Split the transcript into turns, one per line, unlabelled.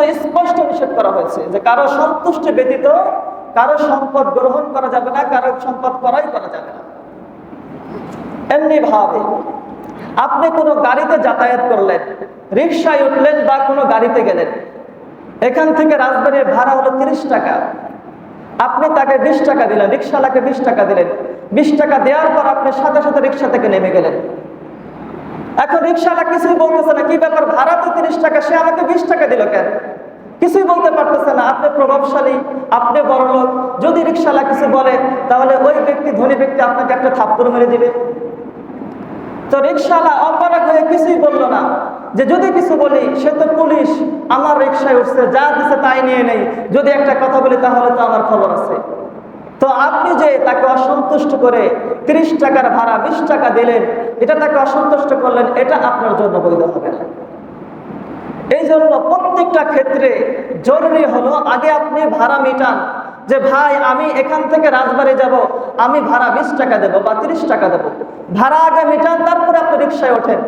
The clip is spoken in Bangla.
মধ্যে স্পষ্ট নিষেধ করা হয়েছে যে কারও সন্তুষ্টি ব্যতীত কারও সম্পদ গ্রহণ করা যাবে না, কারও সম্পদ করাই করা যাবে না। এমনি ভাবে আপনি কোনো গাড়িতে যাতায়াত করলেন রিক্সায় উঠলেন বা কোনো গাড়িতে গেলেন, এখান থেকে রাজবাড়ির ভাড়া হলো তিরিশ টাকা। আপনি তাকে বিশ টাকা দিলেন রিক্সাওয়ালাকে বিশ টাকা দিলেন। বিশ টাকা দেওয়ার পর আপনি সাথে সাথে রিক্সা থেকে নেমে গেলেন। এখন রিক্সাওয়ালা কিছুই বলতেছে না, কি ব্যাপার? ভাড়া তো তিরিশ টাকা, সে আমাকে বিশ টাকা দিল কেন? কিছুই বলতে পারতেছে না, আপনি প্রভাবশালী, আপনি বড় লোক। যদি রিক্সাওয়ালা কিছু বলে, তাহলে ওই ব্যক্তি, ধনী ব্যক্তি আপনাকে একটা থাপ্পড় মেরে দিবে। তো রিক্সাওয়ালা অপারক হয়ে কিছুই বলল না, যে যদি কিছু বলি, সে তো পুলিশ আমার রিক্সায় উঠছে, যা দিছে তাই নিয়ে নেই। যদি একটা কথা বলি, তাহলে তো আমার খবর আছে। তো আপনি যে তাকে অসন্তুষ্ট করে তিরিশ টাকার ভাড়া, বিশ টাকা দিলেন, এটা তাকে অসন্তুষ্ট করলেন, এটা আপনার জন্য বৈধ হবে না। এই জন্য প্রত্যেকটা ক্ষেত্রে জরুরি হলো আগে আপনি ভাড়া মিটান যে, ভাই, আমি এখান থেকে রাজবাড়ি যাব, আমি ভাড়া বিশ টাকা দেবো বা তিরিশ টাকা দেবো। ভাড়া আগে মিটান, তারপরে আপনি রিক্সায় ওঠেন।